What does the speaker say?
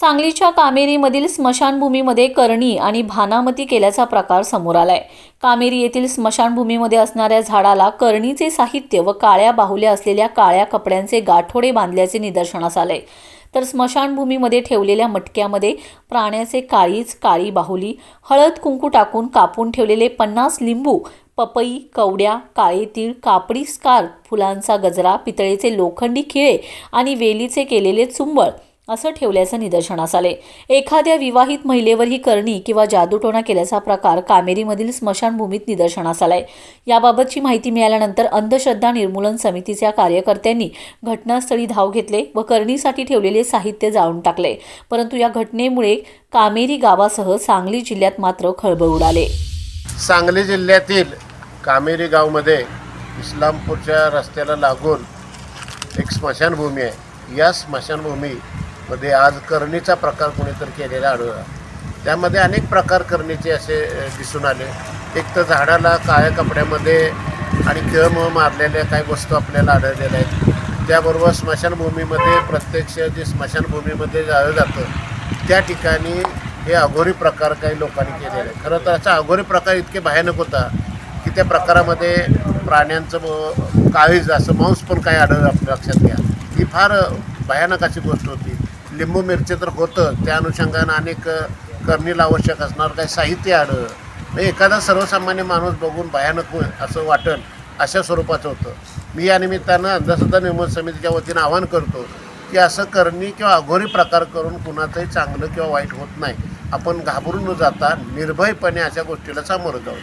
सांगलीच्या कामेरीमधील स्मशानभूमीमध्ये करणी आणि भानामती केल्याचा प्रकार समोर आलाय. कामेरी येथील स्मशानभूमीमध्ये असणाऱ्या झाडाला करणीचे साहित्य व काळ्या बाहुल्या असलेल्या काळ्या कपड्यांचे गाठोडे बांधल्याचे निदर्शनास आले. तर स्मशानभूमीमध्ये ठेवलेल्या मटक्यामध्ये प्राण्याचे काळीच काळी बाहुली हळद कुंकू टाकून कापून ठेवलेले पन्नास लिंबू पपई कवड्या काळे तीळ कापडी स्कार्फ फुलांचा गजरा पितळेचे लोखंडी खिळे आणि वेलीचे केलेले चुंबळ असं ठेवल्याचं निदर्शनास आले. एखाद्या विवाहित महिलेवर ही करणी किंवा जादूटोणा केल्याचा प्रकार कामेरीमधील स्मशानभूमीत निदर्शनास आलाय. याबाबतची माहिती मिळाल्यानंतर अंधश्रद्धा निर्मूलन समितीच्या कार्यकर्त्यांनी घटनास्थळी धाव घेतले व करणीसाठी ठेवलेले साहित्य जाळून टाकले. परंतु या घटनेमुळे कामेरी गावासह सांगली जिल्ह्यात मात्र खळबळ उडाले. सांगली जिल्ह्यातील कामेरी गावमध्ये इस्लामपूरच्या रस्त्याला लागून एक स्मशानभूमी आहे. या स्मशानभूमी मध्ये आज करणीचा प्रकार कोणीतरी केलेला आढळला. त्यामध्ये अनेक प्रकार करणीचे असे दिसून आले. एक तर झाडाला काळ्या कपड्यामध्ये आणि किळमळ मारलेल्या काही वस्तू आपल्याला आढळलेल्या आहेत. त्याबरोबर स्मशानभूमीमध्ये प्रत्यक्ष जे स्मशानभूमीमध्ये जाळलं जातं त्या ठिकाणी हे अघोरी प्रकार काही लोकांनी केलेले आहेत. खरं तर असा अघोरी प्रकार इतके भयानक होता की त्या प्रकारामध्ये प्राण्यांचं काळीज असं मांस पण काही आढळलं आपल्या लक्षात घ्या. ही फार भयानक अशी गोष्ट होती. लिंबू मिरची तर होतं. त्या अनुषंगानं अनेक करणीला आवश्यक असणार. काही साहित्य आलं म्हणजे एखादा सर्वसामान्य माणूस बघून भयानक होईल असं वाटेल अशा स्वरूपाचं होतं. मी या निमित्तानं अंधश्रद्धा निर्मूलन समितीच्या वतीनं आवाहन करतो की असं करणी किंवा अघोरी प्रकार करून कुणाचंही चांगलं किंवा वाईट होत नाही. आपण घाबरून न जाता निर्भयपणे अशा गोष्टीला सामोरं जाऊ.